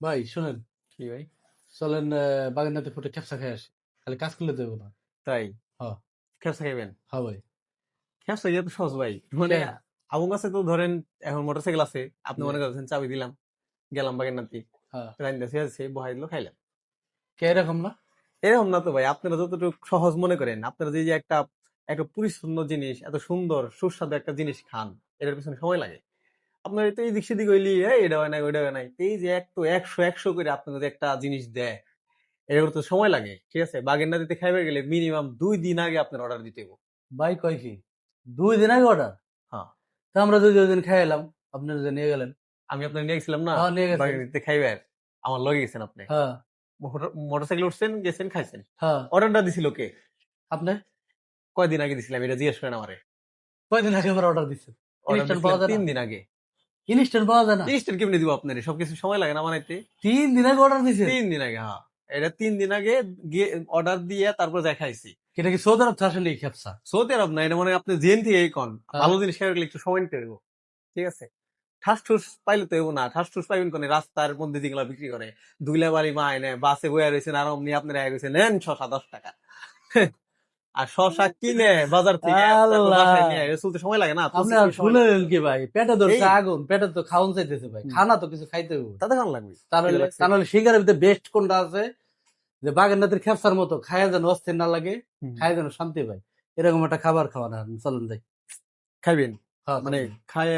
ভাই শোনেন। কি ভাই? চলেন আহ, বাগেরনাতে ফুটে ক্যাপসা খেয়ে আসি। খালি কাজ করলে দেবো না তাই? হ্যাঁ। খেপসা খাইবেন? হ্যাঁ ভাই। খেপসা গিয়ে তো সহজ ভাই। মানে? আবু কাছে তো ধরেন এখন মোটরসাইকেল আছে আপনি মনে করছেন চাবি দিলাম গেলাম বাগের নাতি হ্যাঁ রাইন্দা আছে বহাই দিল খাইলাম কে এরকম না? এরকম না তো ভাই আপনারা যতটুকু সহজ মনে করেন আপনারা যে যে একটা একটা পরিচ্ছন্ন জিনিস এত সুন্দর সুস্বাদু একটা জিনিস খান এটার পিছনে সময় লাগে। আপনার তো এই দিক সেদিক হইলি এই এটা হয় নাই ওইটা হয় নাই। এই যে এক তো একশো একশো করে আপনাদের একটা জিনিস দেয় এটার তো সময় লাগে ঠিক আছে? বাগের না দিতে খাইবে গেলে মিনিমাম দুই দিন আগে আপনার অর্ডার দিতে হবে ভাই কয় কি? দুই দিন আগে অর্ডার হ্যাঁ। তা আমরা দুই দিন খাই এলাম আপনি নিয়ে গেলেন? আমি আপনার নিয়ে গেছিলাম না? হ্যাঁ নিয়ে বাগের নাতিতে খাইবে আমার লগে গেছেন আপনি। হ্যাঁ। মোটরসাইকেল উঠছেন গেছেন খাইছেন? হ্যাঁ। অর্ডারটা দিছিল কে? আপনি? কয়দিন আগে দিছিলাম এটা জিজ্ঞেস করেন আমারে। কয়দিন আগে আমরা অর্ডার দিচ্ছেন? তিন দিন আগে। ইনস্ট্যান্ট পাওয়া যায় না। ইনস্ট্যান্ট কেমনি দিব আপনার? সবকিছু সময় লাগে না বানাইতে? তিন দিন আগে অর্ডার দিছে। তিন দিন আগে হ্যাঁ। এটা তিন দিন আগে অর্ডার দিয়ে তারপর যা খাইছি এটা কি সৌদি আরব আসলে ক্যাপসা সৌদি আরব না এটা মানে আপনি জেন থেকে এই কন। হ্যাঁ। ভালো জিনিস খাই গেলে একটু সময় নিতে ঠিক আছে? ঠাস ঠুস পাইলে তো এবো না। ঠাস ঠুস পাইবেন কোনে? রাস্তার মধ্যে যেগুলো বিক্রি করে। দুইলা বাড়ি মা এনে বাসে বইয়া রয়েছেন আর অমনি আপনার গেছেন নেন ছশো দশ টাকা। আর শশা কিনে বাজার থেকে। চলতে সময় লাগে না আপনি প্রচুর শুনলেন কি ভাই পেটে ধরছে আগুন পেটে তো খাওয়ান চাইতেছে ভাই খানা তো কিছু খাইতে হবে তাতে লাগবে। তাহলে তাহলে সিঙ্গারের ভিতরে বেস্ট কোনটা আছে? যে বাগের নাতির খেপসার মতো খায়া যেন অস্থির না লাগে। খায় যেন শান্তি পায়। এরকম একটা খাবার খাওয়া না চলুন যাই। খাইবেন? হ্যাঁ, মানে চলুন। খায়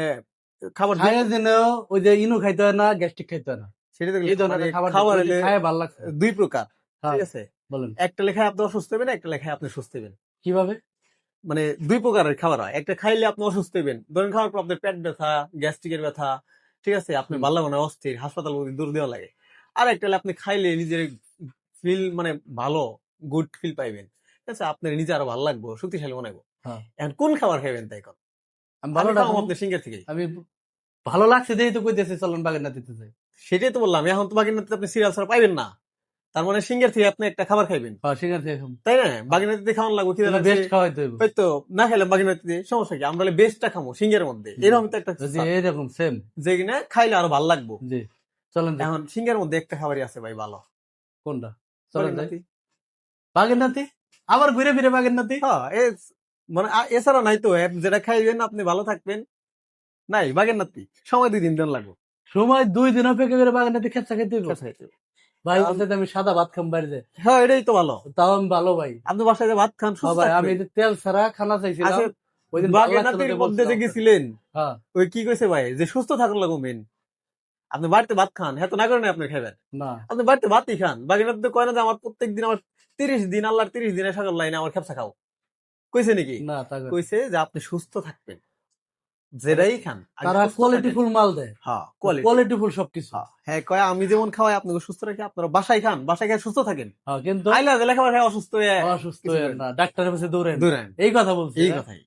খাবার খায়া যেন ওই যে ইনু খাইতে হয় না গ্যাস্ট্রিক খাইতে হয় না। সেটা মানে খাবার খাবার খায় ভালো লাগছে। দুই প্রকার হ্যাঁ, ঠিক আছে? বলেন। একটা লেখায় আপনি অসুস্থ হবেন একটা লেখায় আপনি সুস্থ হবেন। কীভাবে? মানে দুই প্রকারের খাবার হয়। একটা খাইলে আপনি অসুস্থ হবেন। ধরেন খাওয়ার পর আপনার পেট ব্যথা গ্যাস্ট্রিকের ব্যথা ঠিক আছে? আপনি। ভালো মানে অস্থির হাসপাতাল অবধি দূর দেওয়া লাগে। আর একটা আপনি খাইলে নিজের ফিল মানে ভালো গুড ফিল পাইবেন। ঠিক আছে? আপনার নিজে আরও ভালো লাগবো শক্তিশালী মনে হব হ্যাঁ। এখন কোন খাবার খাইবেন তাই আমি ভালো আপনার সিঙ্গার থেকে আমি ভালো লাগছে দেখি তো কইতেছে চলুন বাগের নাতিতে যাই। সেটাই তো বললাম। এখন তো বাকি আপনি সিরিয়াল ছাড়া পাইবেন না। তার মানে সিঙ্গার থেকে আপনি একটা খাবার খাইবেন। হ্যাঁ সিঙ্গার থেকে তাই না? বাগিনাতিতে খাওয়ান লাগবো কি বেস্ট খাওয়াইতে হইব ওই তো না খেলে বাগিনাতিতে সমস্যা কি? আমরা বেস্টটা খামো সিঙ্গের মধ্যে। এরকম তো একটা এরকম সেম যে কিনা খাইলে আরও ভালো লাগবো। জি চলেন এখন সিঙ্গের মধ্যে একটা খাবারই আছে ভাই ভালো। কোনটা? চলেন বাগিনাতি। আবার ঘুরে ফিরে বাগের নাতি হ্যাঁ এ- মানে এছাড়া নাই তো যেটা খাইবেন আপনি ভালো থাকবেন। নাই বাগের নাতি সময় দুই দিন দিন লাগবো। সময় দুই দিন অপেক্ষা করে বাগের নাতি খেপসা খেতে খেতে। ভাই বলতে আমি সাদা ভাত খাম বাড়িতে। হ্যাঁ এটাই তো ভালো। তাও আমি ভালো ভাই। আপনি বাসায় ভাত খান হ্যাঁ সুস্থ ভাই আমি তেল ছাড়া খানা চাইছিলাম আচ্ছা, ওই দিন মধ্যে যে গেছিলেন হ্যাঁ। ওই কি কইছে ভাই? যে সুস্থ থাকুন লাগবো মেন আপনি বাড়িতে ভাত খান হ্যাঁ তো না করেন আপনি খাইবেন? না। আপনি বাড়িতে ভাতই খান। বাকি তো কয় না যে আমার প্রত্যেক দিন আমার তিরিশ দিন আল্লাহর তিরিশ দিনের সকাল লাইনে আমার খেপসা খাও। কইছে নাকি? না। কইছে যে আপনি সুস্থ থাকবেন। যেটাই খান তারা সুস্থ কোয়ালিটি থাকেন। ফুল মাল দেয়। হ্যাঁ কোয়ালিটি কোয়ালিটি ফুল সবকিছু। হ্যাঁ কয় আমি যেমন খাওয়াই আপনাকে সুস্থ রাখি আপনারা বাসায় খান বাসায় খাই সুস্থ থাকেন। হ্যাঁ, কিন্তু আইলা যে লেখাপড়া খাই অসুস্থ হয়ে অসুস্থ হয়ে না ডাক্তারের কাছে দৌড়েন। দূরেন এই কথা বলছি এই হ্যাঁ? কথাই।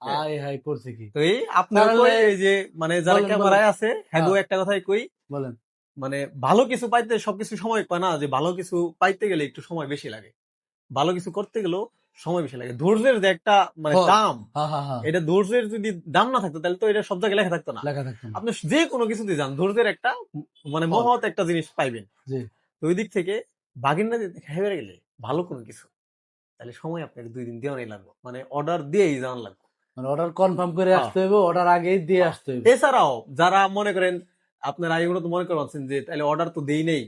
আয় হাই করছে কি? তো এই আপনার এই যে মানে যারা ক্যামেরায় আছে হ্যাঁ হ্যাঁ। একটা কথাই কই। বলেন। মানে ভালো কিছু পাইতে সবকিছু সময় পায় না যে ভালো কিছু পাইতে গেলে একটু সময় বেশি লাগে। ভালো কিছু করতে গেলেও সময় বেশি লাগে। ধৈর্যের যে একটা মানে দাম হ্যাঁ হ্যাঁ হ্যাঁ এটা ধৈর্যের যদি দাম না থাকতো তাহলে তো এটা সব জায়গায় লেখা থাকতো না। লেখা থাকতো আপনি যে কোনো কিছুতে যান ধৈর্যের একটা মানে মহৎ একটা জিনিস পাইবেন। তো ওই দিক থেকে বাগিন খাইবে গেলে ভালো কোনো কিছু। তাহলে সময় আপনাকে দুই দিন দেওয়াই লাগবে। মানে অর্ডার দিয়েই যাওয়ান লাগবে। মানে অর্ডার কনফার্ম করে হ্যাঁ। আসতে হবে অর্ডার আগেই দিয়ে আসতে হবে এছাড়াও যারা মনে করেন আপনারা এগুলো তো মনে করছেন যে তাহলে অর্ডার তো দেই নেই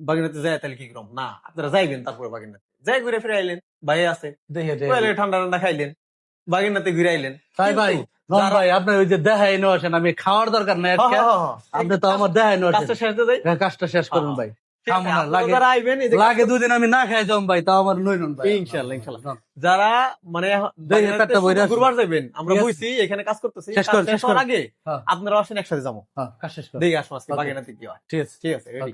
বাগিনাতে যায় তাহলে কি করম না আপনারা যাইবেন তারপরে বাগিনাতে যাই ঘুরে ফিরে আইলেন ভাই আছে। ঠান্ডা ঠান্ডা খাইলেন বাগিনাতে ঘুরে আইলেন। তাই ভাই ভাই আপনার ওই যে দেখাই নো আসেন আমি খাওয়ার দরকার নাই আজকে। আপনি তো আমার দেখাই নো আসেন। কাজটা শেষে যাই। কাজটা শেষ করুন। ভাই। ঠিক আছে, খামো না, আপনারা লাগে- যারা আইবেন এই যে লাগে দুদিন আমি না খাই যাম ভাই তাও আমার নইন ভাই। ইনশাআল্লাহ, ইনশাআল্লাহ। যারা মানে। গুরবার যাবেন আমরা বুঝছি এখানে কাজ করতেছি শেষ। আগে হ্যাঁ। আপনারা আসেন একসাথে যাব। হ্যাঁ কাজ শেষ করুন দেখে আসব আজকে বাগিনাতে কি হয়। ঠিক আছে। ঠিক আছে ready?